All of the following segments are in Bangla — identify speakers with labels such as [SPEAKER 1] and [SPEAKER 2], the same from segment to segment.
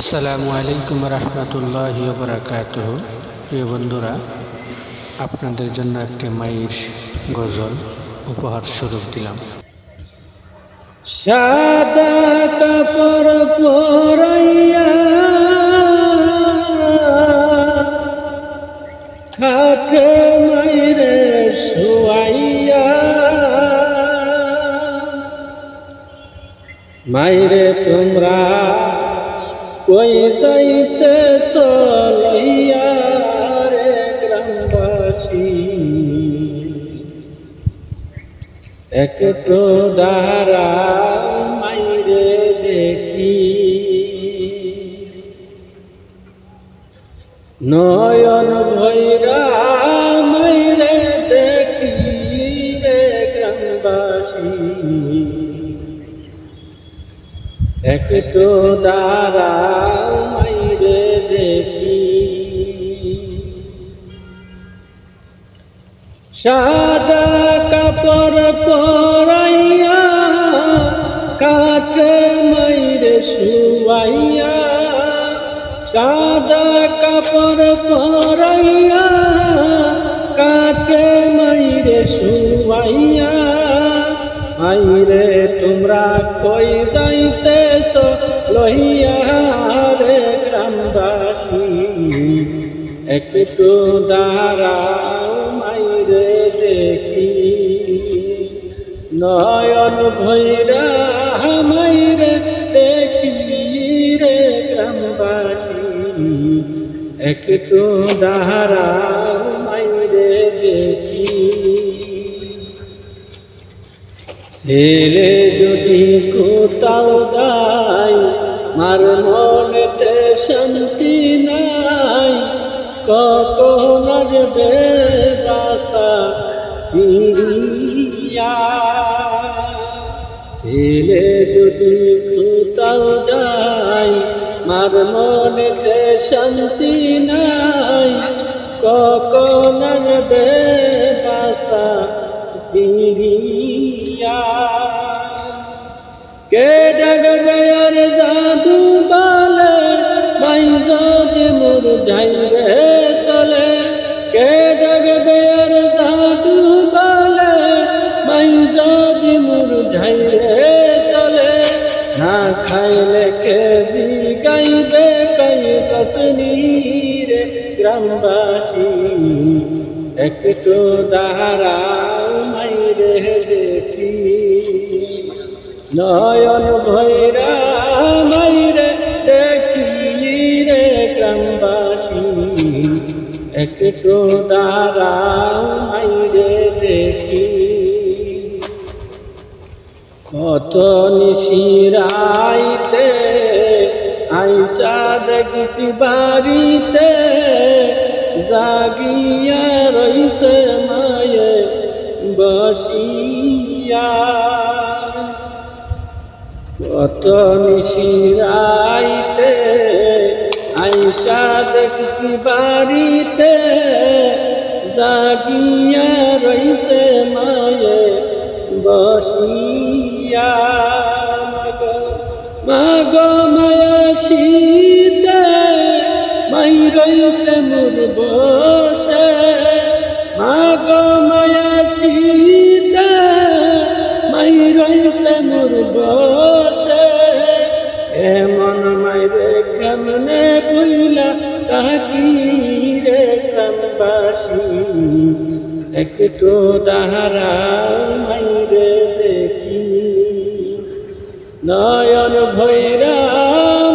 [SPEAKER 1] আসসালামু আলাইকুম রহমতুল্লাহ বরাকাত প্রিয় বন্ধুরা, আপনাদের জন্য একটি মায়ের গজল উপহার স্বরূপ দিলাম।
[SPEAKER 2] সাদা কাপড় পরাইয়া মাইরে শুয়াইয়া মাইরে তোমরা কই যাইতে রে গ্রামবাসী। একটু দাঁড়া মাইরে দেখি। নয়ন ভৈরা মাইরে দেখি রে গ্রামবাসী। একটু সাদা কাপড় পরাইয়া কাটে মাইরে শুয়াইয়া, সাদা কাপড় পরাইয়া কাটে মাইরে শুয়াইয়া মাইরে তোমরা কই যাইতেছ, লইয়া রে গ্রামবাসী, একটু দাঁড়াও নয়ন ভৈরা মাইরে দেখি রে গ্রামবাসী। একটু দাঁড়াও মাইরে দেখি। ছেলে যদি কোথাও যায়, মার মনেতে শান্তি নাই। কখন আসবে বাসা ফিরিয়া ছেলে যদি কোথাও যায় মার মনেতে শান্তি নাই। কখন আসবে বাসা ফিরিয়া কে ডাকবে আর জাদু বলে মাই যদি মোর যাইবে গ্রামবাসী, একটু দাঁড়াও মাইরে দেখি। নয়ন ভৈরা মাইরে দেখি রে গ্রামবাসী, একটু দাঁড়াও মাইরে দেখি। কত নিশিরাইতে আইসা দেখিছি বাড়িতে জাগিয়া রইছে মায়ে বসিয়া। কত নিশিরাইতে আইসা দেখছি বাড়িতে কইলা তাকি রে গ্রামবাসী, একটু দাহারা মাইরে দেখি। নয়ন ভৈরা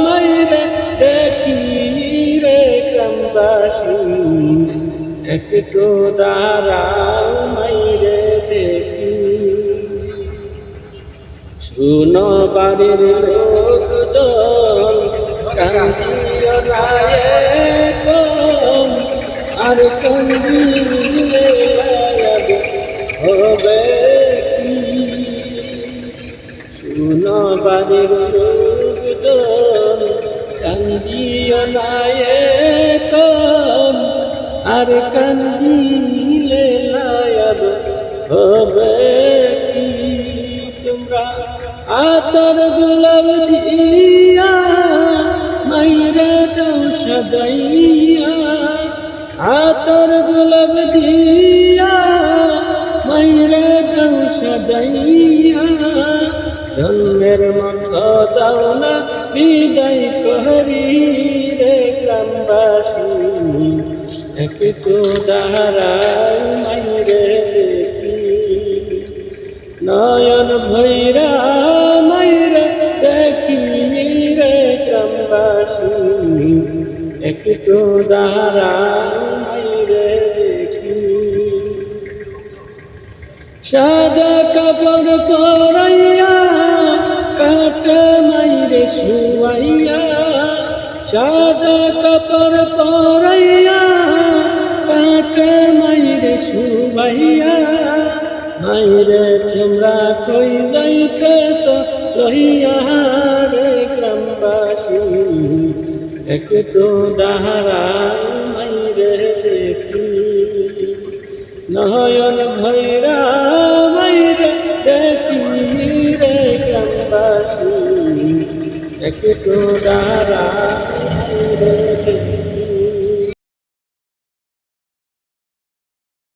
[SPEAKER 2] মাইরে দেখি রে গ্রামবাসী, একটু দাঁড়া মাইরে দেখি। শুনো বাড়ির লোকজন কান্দিও কম আর কান্দিলে লাগ হবে কি শুনো বাড়ির লোকজন কান্দিও রায়ে কম আর কান্দিলে লায়াব হবে কি? তোমরা আতর গোলাপ দিয়া, মাইরে দাও সাজাইয়া। জন্মের মতো দাও না, বিদায় করি রে গ্রামবাসী। একটু দাঁড়াই মাইরে দেখি। নয়ন ভৈরা মাইরে দেখি রে গ্রামবাসী। একটু দাঁড়াই সাদা কাপড় পরাইয়া, কাটা মাইরে শুয়াইয়া মাইরে তোমরা কই যাইতেছ লইয়া রে গ্রামবাসী। একটু দাহারা মাইরে দেখি, নয়ন ভৈরা মাইরে দেখি রে গ্রামবাসী। একটু দাঁড়া Thank you.